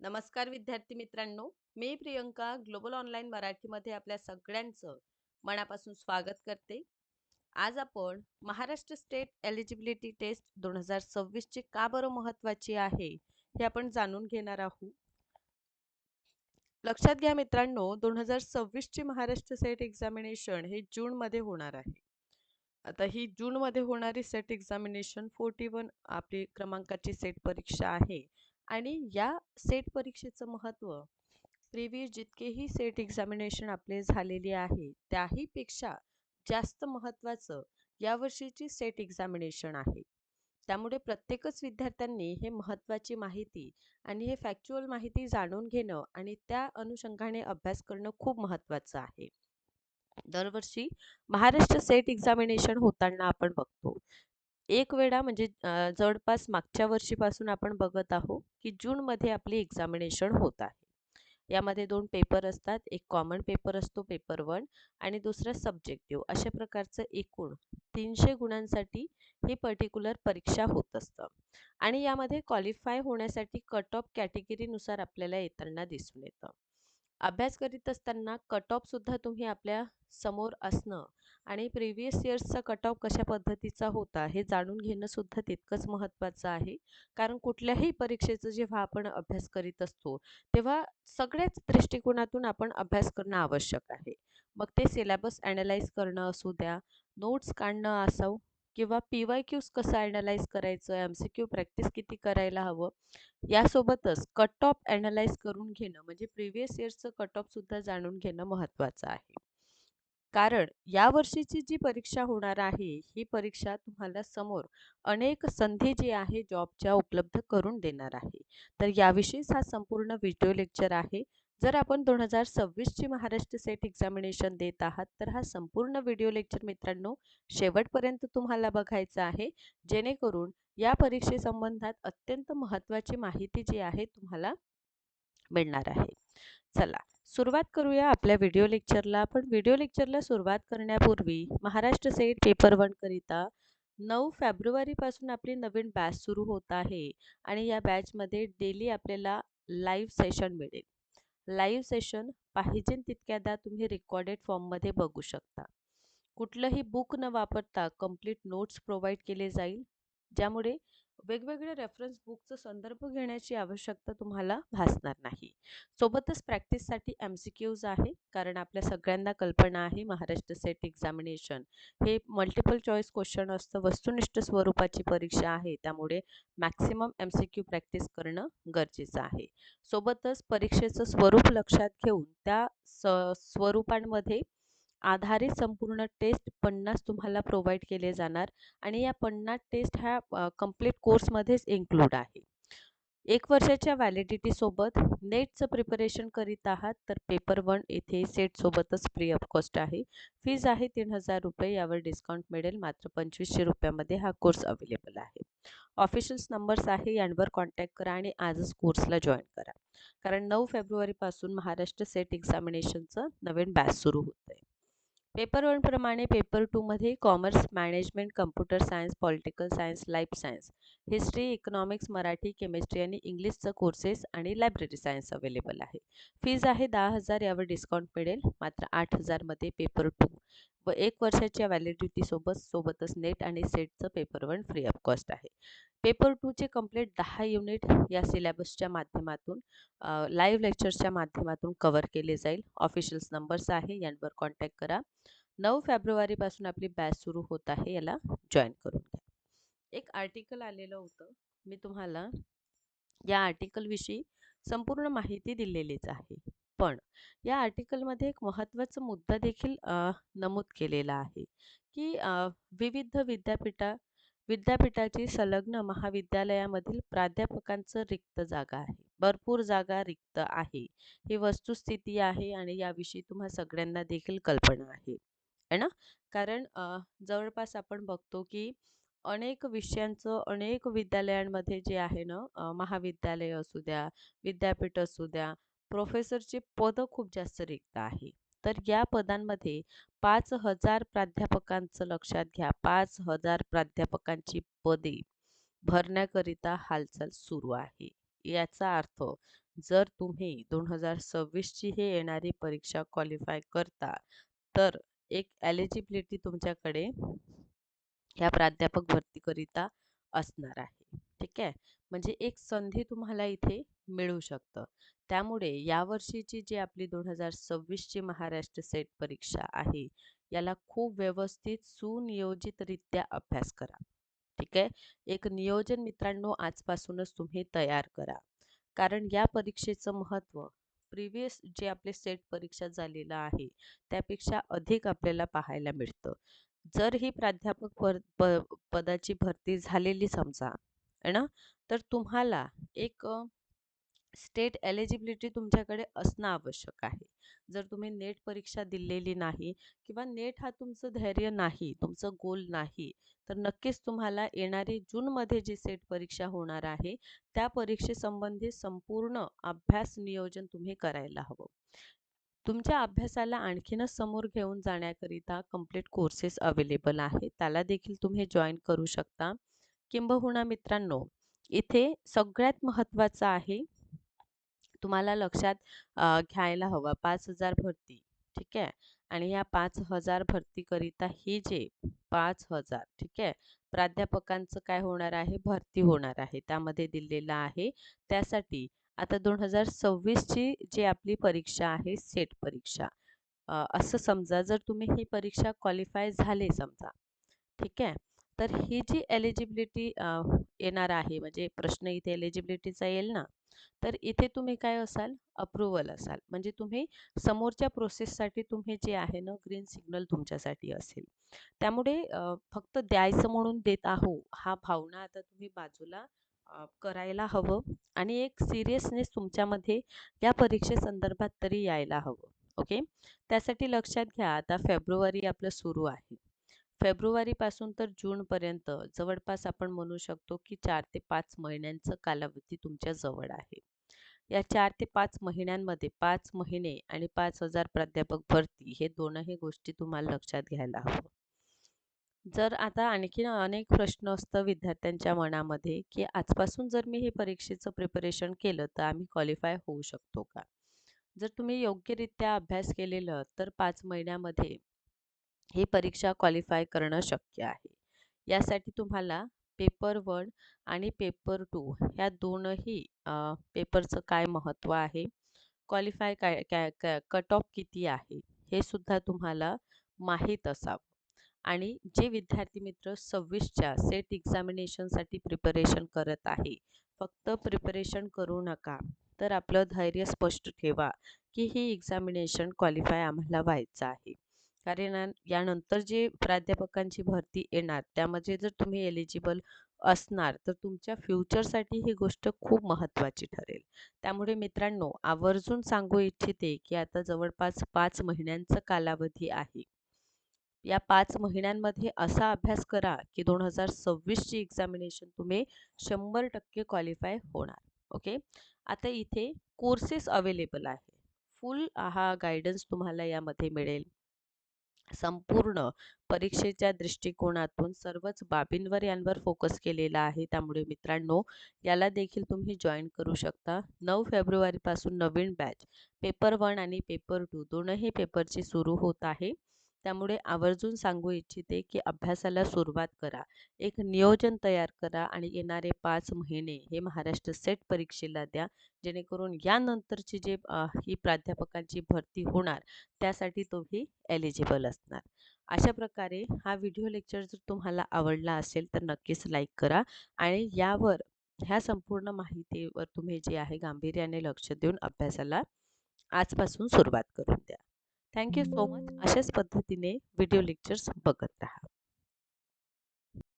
नमस्कार विद्यार्थी मित्रांनो. मी प्रियंका ग्लोबल ऑनलाईन मराठीमध्ये आपल्या सगळ्यांचं मनापासून स्वागत करते. आज आपण महाराष्ट्र स्टेट एलिजिबिलिटी टेस्ट दोन हजार सव्वीसची का बरं महत्वाची आहे हे आपण जाणून घेणार आहोत. लक्षात घ्या मित्रांनो दोन हजार सव्वीस ची महाराष्ट्र सेट एक्झामिनेशन हे जून मध्ये होणार आहे. आता ही जून मध्ये होणारी सेट एक्झामिनेशन फोर्टी वन आपली क्रमांकाची सेट परीक्षा आहे. आणि या सेट परीक्षेचं महत्त्व प्रिव्हियस जितकेही सेट एक्झामिनेशन आपले झालेले आहे त्याहीपेक्षा जास्त महत्त्वाचं यावर्षीची सेट एक्झामिनेशन आहे. त्यामुळे प्रत्येकच विद्यार्थ्यांनी हे महत्त्वाची माहिती आणि हे फॅक्च्युअल माहिती जाणून घेणं आणि त्या अनुषंगाने अभ्यास करणं खूप महत्त्वाचं आहे. दरवर्षी महाराष्ट्र सेट एक्झामिनेशन होताना आपण बघतो. एक वेळा म्हणजे जवळपास मागच्या वर्षीपासून आपण बघत आहोत की जूनमध्ये आपली एक्झामिनेशन होत आहे. यामध्ये दोन पेपर असतात एक कॉमन पेपर असतो पेपर वन आणि दुसरा सब्जेक्टिव्ह अशा प्रकारचं एकूण तीनशे गुणांसाठी ही पर्टिक्युलर परीक्षा होत असतं. आणि यामध्ये क्वालिफाय होण्यासाठी कट ऑफ कॅटेगरीनुसार आपल्याला येताना दिसून येतं. अभ्यास करीत असताना कट ऑफसुद्धा तुम्ही आपल्यासमोर असणं आणि प्रिव्हियस इयर्सचा कट ऑफ कशा पद्धतीचा होता हे जाणून घेणंसुद्धा तितकंच महत्त्वाचं आहे. कारण कुठल्याही परीक्षेचं जेव्हा आपण अभ्यास करीत असतो तेव्हा सगळ्याच दृष्टिकोनातून आपण अभ्यास करणं आवश्यक आहे. मग ते सिलॅबस ॲनालाइज करणं असू द्या नोट्स काढणं असो किंवा पी वाय क्यूज कसं ॲनालाइज करायचं? एम सी क्यू प्रॅक्टिस किती करायला हवं? यासोबतच कट ऑफ ॲनालाइज करून घेणं म्हणजे प्रिव्हियस इयर्सचं कट ऑफसुद्धा जाणून घेणं महत्त्वाचं आहे. कारण या वर्षीची जी परीक्षा होणार आहे ही परीक्षा तुम्हाला समोर अनेक संधी जी आहे जॉबच्या उपलब्ध करून देणार आहे. तर याविषयीच हा संपूर्ण व्हिडिओ लेक्चर आहे. जर आपण दोन हजार सव्वीसची महाराष्ट्र सेट एक्झामिनेशन देत आहात तर हा संपूर्ण व्हिडिओ लेक्चर मित्रांनो शेवटपर्यंत तुम्हाला बघायचा आहे. जेणेकरून या परीक्षेसंबंधात अत्यंत महत्त्वाची माहिती जी आहे तुम्हाला मिळणार आहे. चला सुरुवात करूया आपल्या व्हिडिओ लेक्चरला पण व्हिडिओ लेक्चरला सुरुवात करण्यापूर्वी महाराष्ट्र सेट पेपर वनकरिता नऊ फेब्रुवारीपासून आपली नवीन बॅच सुरू होत आहे आणि या बॅचमध्ये डेली आपल्याला लाईव्ह सेशन मिळेल. लाईव्ह सेशन पाहिजे तितक्यादा तुम्ही रेकॉर्डेड फॉर्ममध्ये बघू शकता. कुठलंही बुक न वापरता कंप्लीट नोट्स प्रोव्हाइड केले जाईल. ज्यामुळे वेगवेगळ्या रेफरन्स बुकचा संदर्भ घेण्याची आवश्यकता तुम्हाला भासणार नाही. सोबतच प्रॅक्टिससाठी एम सी क्यूज आहे कारण आपल्या सगळ्यांना कल्पना आहे महाराष्ट्र सेट एक्झामिनेशन हे मल्टिपल चॉईस क्वेश्चन असतं वस्तुनिष्ठ स्वरूपाची परीक्षा आहे त्यामुळे maximum M C Q practice करणं गरजेचं आहे. सोबतच परीक्षेचं स्वरूप लक्षात घेऊन त्या स स्वरूपांमध्ये आधारित संपूर्ण टेस्ट पन्नास तुम्हाला प्रोव्हाइड केले जाणार आणि या पन्नास टेस्ट ह्या कंप्लीट कोर्समध्येच इन्क्लूड आहे. एक वर्षाच्या व्हॅलिडिटीसोबत नेटचं प्रिपरेशन करीत आहात तर पेपर वन येथे सेटसोबतच फ्री ऑफ कॉस्ट आहे. फीज आहे तीन हजार रुपये यावर डिस्काउंट मिळेल मात्र पंचवीसशे रुपयामध्ये हा कोर्स अवेलेबल आहे. ऑफिशियल्स नंबर्स आहे यांवर कॉन्टॅक्ट करा आणि आजच कोर्सला जॉईन करा. कारण नऊ फेब्रुवारीपासून महाराष्ट्र सेट एक्झामिनेशनचं नवीन बॅच सुरू होत आहे पेपर वनप्रमाणे पेपर टूमध्ये commerce management computer science political science life science history economics Marathi chemistry आणि इंग्लिशचं कोर्सेस आणि लायब्ररी सायन्स अवेलेबल आहे. फीज आहे दहा हजार यावर डिस्काउंट मिळेल मात्र आठ हजारमध्ये पेपर टू. व एक वर्षाच्या व्हॅलिडिटीसोबत सोबतच नेट आणि सेटचं paper one free of cost आहे. पेपर टूचे कंप्लीट दहा युनिट या सिलेबसच्या माध्यमातून लाईव्ह लेक्चर्सच्या माध्यमातून कव्हर केले जाईल. ऑफिशियल्स नंबर्स आहे यांवर कॉन्टॅक्ट करा. नऊ फेब्रुवारीपासून आपली बॅच सुरू होत आहे याला जॉईन करून घ्या. एक आर्टिकल आलेलं होतं. मी तुम्हाला या आर्टिकलविषयी संपूर्ण माहिती दिलेलीच आहे. पण या आर्टिकलमध्ये एक महत्त्वाचा मुद्दा देखील नमूद केलेला आहे की विविध विद्यापीठा विद्यापीठाची संलग्न महाविद्यालयामधील प्राध्यापकांचं रिक्त जागा आहे. भरपूर जागा रिक्त आहे. ही वस्तुस्थिती आहे आणि याविषयी तुम्हा सगळ्यांना देखील कल्पना आहे. है ना? कारण जवळपास आपण बघतो की अनेक विषयांचं अनेक विद्यालयांमध्ये जे आहे ना महाविद्यालय असू द्या विद्यापीठ असू द्या प्रोफेसरचे पदं खूप जास्त रिक्त आहे. तर या पदांमध्ये पाच हजार प्राध्यापकांचं लक्षात घ्या. पाच हजार प्राध्यापकांची पदे भरण्याकरिता हालचाल सुरू आहे. याचा अर्थ जर तुम्ही दोन हजार सव्वीसची हे येणारी परीक्षा क्वालिफाय करता तर एक एलिजिबिलिटी तुमच्याकडे ह्या प्राध्यापक भरतीकरिता असणार आहे. ठीक आहे. म्हणजे एक संधी तुम्हाला इथे मिळू शकतं. त्यामुळे यावर्षीची जी आपली दोन हजार सव्वीसची महाराष्ट्र सेट परीक्षा आहे याला खूप व्यवस्थित सुनियोजितरित्या अभ्यास करा. ठीक आहे? एक नियोजन मित्रांनो आजपासूनच तुम्ही तयार करा. कारण या परीक्षेचं महत्त्व प्रिव्हियस जे आपले सेट परीक्षा झालेलं आहे त्यापेक्षा अधिक आपल्याला पाहायला मिळतं. जर ही प्राध्यापक प पदाची भरती झालेली समजा आहे ना? तर तुम्हाला एक स्टेट एलिजिबिलिटी तुमच्याकडे असणं आवश्यक आहे. जर तुम्ही नेट परीक्षा दिलेली नाही किंवा नेट हा तुमचं धैर्य नाही तुमचं गोल नाही तर नक्कीच तुम्हाला येणारी जूनमध्ये जी सेट परीक्षा होणार आहे त्या परीक्षेसंबंधी संपूर्ण अभ्यास नियोजन तुम्ही करायला हवं. तुमच्या अभ्यासाला आणखीनच समोर घेऊन जाण्याकरिता कंप्लीट कोर्सेस अवेलेबल आहे त्याला देखील तुम्ही जॉईन करू शकता. किंबहुना मित्रांनो इथे सगळ्यात महत्त्वाचं आहे तुम्हाला लक्षात घ्यायला हवं. पाच हजार भरती ठीक आहे? आणि या पाच हजार भरतीकरिता ही जे पाच हजार ठीक आहे? प्राध्यापकांचं काय होणार आहे? भरती होणार आहे. त्यामध्ये दिलेलं आहे. त्यासाठी आता दोन हजार सव्वीसची जी आपली परीक्षा आहे सेट परीक्षा असं समजा जर तुम्ही ही परीक्षा क्वालिफाय झाले समजा ठीक आहे? तर ही जी एलिजिबिलिटी येणार आहे म्हणजे प्रश्न इथे एलिजिबिलिटीचा येईल ना तर इथे तुम्ही काय असाल? अप्रुव्हल असाल. म्हणजे तुम्ही समोरच्या प्रोसेससाठी तुम्ही जे आहे ना ग्रीन सिग्नल तुमच्यासाठी असेल. त्यामुळे फक्त द्यायचं म्हणून देत आहो हा भावना आता तुम्ही बाजूला करायला हवं आणि एक सिरियसनेस तुमच्यामध्ये या परीक्षेसंदर्भात तरी यायला हवं. ओके त्यासाठी लक्षात घ्या आता फेब्रुवारी आपलं सुरू आहे. फेब्रुवारीपासून तर जूनपर्यंत जवळपास आपण म्हणू शकतो की चार ते पाच महिन्यांचं कालावधी तुमच्या जवळ आहे. या चार ते पाच महिन्यांमध्ये पाच महिने आणि पाच हजार प्राध्यापक भरती हे दोनही गोष्टी तुम्हाला लक्षात घ्यायला हवं. जर आता आणखीन अनेक प्रश्न असतं विद्यार्थ्यांच्या मनामध्ये की आजपासून जर मी हे परीक्षेचं प्रिपरेशन केलं तर आम्ही क्वालिफाय होऊ शकतो का? जर तुम्ही योग्यरित्या अभ्यास केलेलं तर पाच महिन्यामध्ये ही परीक्षा क्वालिफाय करणं शक्य आहे. यासाठी तुम्हाला पेपर वन आणि पेपर टू ह्या दोनही पेपरचं काय महत्त्व आहे? क्वालिफाय काय काय कट ऑफ किती आहे? हे सुद्धा तुम्हाला माहीत असावं. आणि जे विद्यार्थी मित्र सव्वीसच्या सेट एक्झामिनेशनसाठी प्रिपरेशन करत आहे फक्त प्रिपरेशन करू नका. तर आपलं धैर्य स्पष्ट ठेवा की ही एक्झामिनेशन क्वालिफाय आम्हाला व्हायचं आहे. कारण यानंतर जे प्राध्यापकांची भरती येणार त्यामध्ये जर तुम्ही एलिजिबल असणार तर तुमच्या फ्युचरसाठी ही गोष्ट खूप महत्त्वाची ठरेल. त्यामुळे मित्रांनो आवर्जून सांगू इच्छिते की आता जवळपास पाच महिन्यांचा कालावधी आहे. या पाच महिन्यांमध्ये असा अभ्यास करा की दोन हजार सव्वीसची एक्झामिनेशन तुम्ही शंभर टक्के क्वालिफाय होणार ओके आता इथे कोर्सेस अवेलेबल आहे. फुल हा गायडन्स तुम्हाला यामध्ये मिळेल. संपूर्ण परीक्षेच्या दृष्टिकोनातून सर्वच बाबींवर यांवर फोकस केलेला आहे. त्यामुळे मित्रांनो याला देखील तुम्ही जॉईन करू शकता. नऊ फेब्रुवारीपासून नवीन बॅच पेपर वन आणि पेपर टू दोनही पेपरची सुरू होत आहे. त्यामुळे आवर्जून सांगू इच्छिते की अभ्यासाला सुरुवात करा. एक नियोजन तयार करा आणि येणारे पाच महिने हे महाराष्ट्र सेट परीक्षेला द्या. जेणेकरून यानंतरची जे ही प्राध्यापकांची भरती होणार त्यासाठी तुम्ही एलिजिबल असणार. अशा प्रकारे हा व्हिडिओ लेक्चर जर तुम्हाला आवडला असेल तर नक्कीच लाईक करा आणि यावर ह्या संपूर्ण माहितीवर तुम्ही जे आहे गांभीर्याने लक्ष देऊन अभ्यासाला आजपासून सुरुवात करून द्या. थँक्यू सो मच अशाच पद्धतीने व्हिडिओ लेक्चर्स बघत राहा.